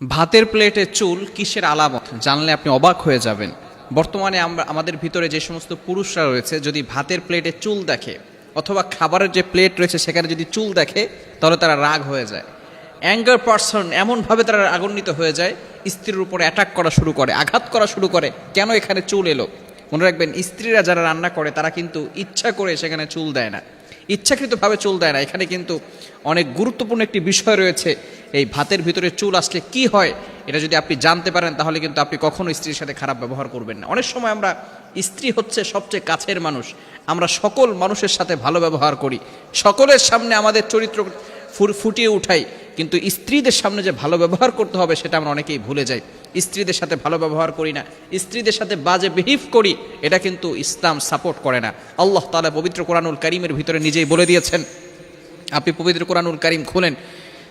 ভাতের প্লেটে চুল কিসের আলামত? জানলে আপনি অবাক হয়ে যাবেন। বর্তমানে আমরা, আমাদের ভিতরে যে সমস্ত পুরুষরা রয়েছে, যদি ভাতের প্লেটে চুল দেখে, অথবা খাবারের যে প্লেট রয়েছে সেখানে যদি চুল দেখে, তাহলে তারা রাগ হয়ে যায়। অ্যাঙ্গার পার্সন এমনভাবে তারা রাগান্বিত হয়ে যায়, স্ত্রীর উপরে অ্যাটাক করা শুরু করে, আঘাত করা শুরু করে, কেন এখানে চুল এলো? মনে রাখবেন, স্ত্রীরা যারা রান্না করে, তারা কিন্তু ইচ্ছা করে সেখানে চুল দেয় না। ইচ্ছাকৃতভাবে চুল দেয় না। এখানে কিন্তু অনেক গুরুত্বপূর্ণ একটি বিষয় রয়েছে। এই ভাতের ভিতরে চুল আসলে কি হয়, এটা যদি আপনি জানতে পারেন, তাহলে কিন্তু আপনি কখনো স্ত্রীর সাথে খারাপ ব্যবহার করবেন না। অনেক সময় আমরা স্ত্রী হচ্ছে সবচেয়ে কাছের মানুষ। আমরা সকল মানুষের সাথে ভালো ব্যবহার করি। সকলের সামনে আমাদের চরিত্র ফুটিয়ে উঠাই। কিন্তু স্ত্রীদের সামনে যে ভালো ব্যবহার করতে হবে, সেটা আমরা অনেকেই ভুলে যাই। স্ত্রীদের সাথে ভালো ব্যবহার করি না। স্ত্রীদের সাথে বাজে বিহিভ করি, এটা কিন্তু ইসলাম সাপোর্ট করে না। আল্লাহ তালা পবিত্র কোরআনুল করিমের ভিতরে নিজেই বলে দিয়েছেন। আপনি পবিত্র কোরআনুল করিম খুলেন।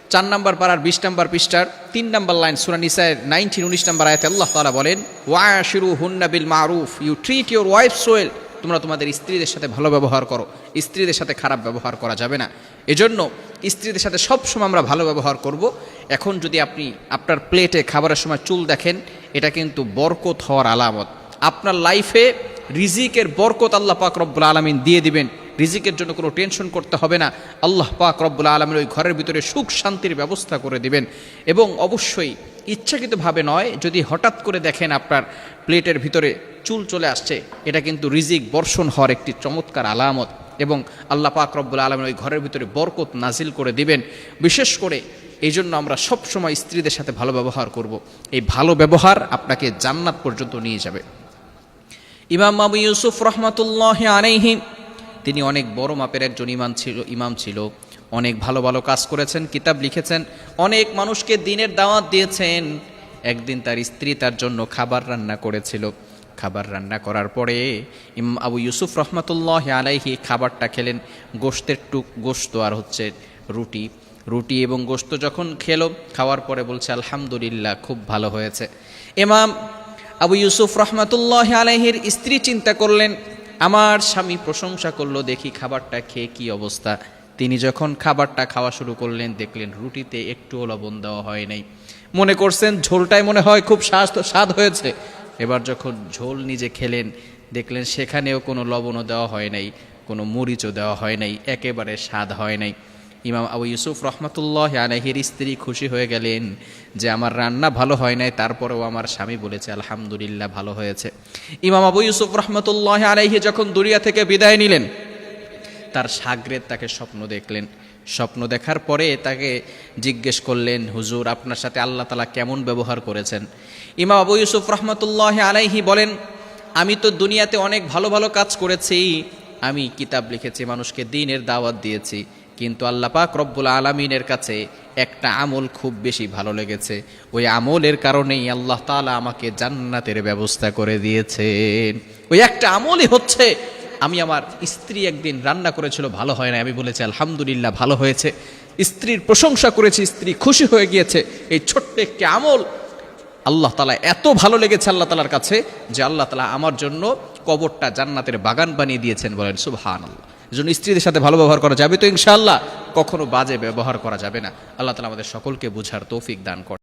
চার নম্বর পাড়ার বিশ নাম্বার পৃষ্ঠার, তিন নম্বর লাইন, সুরা নিসায়ের নাইনটিন, উনিশ নাম্বার আয়াতে আল্লাহ তালা বলেন ওয়াশিরু হুন্না বিল মারুফ। You treat your wife Soyel তোমরা তোমাদের স্ত্রীদের সাথে ভালো ব্যবহার করো। স্ত্রীদের সাথে খারাপ ব্যবহার করা যাবে না। এজন্য স্ত্রীদের সাথে সবসময় আমরা ভালো ব্যবহার করব। এখন যদি আপনি আপনার প্লেটে খাবারের সময় চুল দেখেন, এটা কিন্তু বরকত হওয়ার আলামত। আপনার লাইফে রিজিকের বরকত আল্লাহ পাক রব্বুল আলমিন দিয়ে দিবেন। রিজিকের জন্য কোনো টেনশন করতে হবে না। আল্লাহ পাক রব্বুল আলমিন ওই ঘরের ভিতরে সুখ শান্তির ব্যবস্থা করে দিবেন। এবং অবশ্যই ইচ্ছাকৃতভাবে নয়, যদি হঠাৎ করে দেখেন আপনার প্লেটের ভিতরে চুল চলে আসছে, এটা কিন্তু রিজিক বর্ষণ হওয়ার একটি চমৎকার আলামত এবং আল্লাহ পাক রব্বুল আলমিন ওই ঘরের ভিতরে বরকত নাজিল করে দিবেন। বিশেষ করে এই জন্য আমরা সবসময় স্ত্রীদের সাথে ভালো ব্যবহার করব। এই ভালো ব্যবহার আপনাকে জান্নাত পর্যন্ত নিয়ে যাবে। ইমাম আবু ইউসুফ রহমতুল্লাহ আলাইহি, তিনি অনেক বড় মাপের একজন ইমাম ছিল ইমাম ছিল। অনেক ভালো ভালো কাজ করেছেন, কিতাব লিখেছেন, অনেক মানুষকে দিনের দাওয়াত দিয়েছেন। একদিন তার স্ত্রী তার জন্য খাবার রান্না করেছিল। খাবার রান্না করার পরে ইমাম আবু ইউসুফ রহমতুল্লাহ আলাইহি খাবারটা খেলেন। গোস্তের টুক গোস্ত আর হচ্ছে রুটি। রুটি এবং গোস্ত যখন খেলো, খাওয়ার পরে বলছে, আলহামদুলিল্লাহ, খুব ভালো হয়েছে। ইমাম আবু ইউসুফ রহমতুল্লাহ আলহির স্ত্রী চিন্তা করলেন, আমার স্বামী প্রশংসা করল, দেখি খাবারটা খেয়ে কি অবস্থা? তিনি যখন খাবারটা খাওয়া শুরু করলেন, দেখলেন রুটিতে একটুও লবণ দেওয়া হয় নাই। মনে করছেন ঝোলটাই মনে হয় খুব স্বাদ স্বাদ হয়েছে। এবার যখন ঝোল নিজে খেলেন, দেখলেন সেখানেও কোনো লবণও দেওয়া হয় নাই, কোনো মরিচও দেওয়া হয় নাই, একেবারে স্বাদ হয় নাই। ইমাম আবু ইউসুফ রহমতুল্লাহ আলহির স্ত্রী খুশি হয়ে গেলেন যে, আমার রান্না ভালো হয় নাই, তারপরেও আমার স্বামী বলেছে, আলহামদুলিল্লাহ, ভালো হয়েছে। ইমাম আবু ইউসুফ রহমতুল্লাহ আলহি যখন দুনিয়া থেকে বিদায় নিলেন তার সাগরের তাকে স্বপ্ন দেখলেন। স্বপ্ন দেখার পরে তাকে জিজ্ঞেস করলেন, হুজুর, আপনার সাথে আল্লাহ তালা কেমন ব্যবহার করেছেন? ইমাম আবু ইউসুফ রহমতুল্লাহ আলাইহি বলেন, আমি তো দুনিয়াতে অনেক ভালো ভালো কাজ করেছি। আমি কিতাব লিখেছি, মানুষকে দিনের দাওয়াত দিয়েছি। কিন্তু আল্লাহ পাক রব্বুল আলমিনের কাছে একটা আমল খুব বেশি ভালো লেগেছে। ওই আমলের কারণেই আল্লাহ তালা আমাকে জান্নাতের ব্যবস্থা করে দিয়েছেন। ওই একটা আমলই হচ্ছে আমি আমার স্ত্রী একদিন রান্না করেছিল, ভালো হয় না আমি বলেছি, আলহামদুলিল্লাহ, ভালো হয়েছে। স্ত্রীর প্রশংসা করেছি, স্ত্রী খুশি হয়ে গিয়েছে। এই ছোট্ট একটি আমল আল্লাহ তালা এত ভালো লেগেছে আল্লাহ তালার কাছে যে আল্লাহ তালা আমার জন্য কবরটা জান্নাতের বাগান বানিয়ে দিয়েছেন বলেন সুবহান আল্লাহ এজন্য স্ত্রীদের সাথে ভালো ব্যবহার করা যাবে তো ইনশাআল্লাহ। কখনো বাজে ব্যবহার করা যাবে না। আল্লাহ তালা আমাদের সকলকে বুঝার তৌফিক দান করে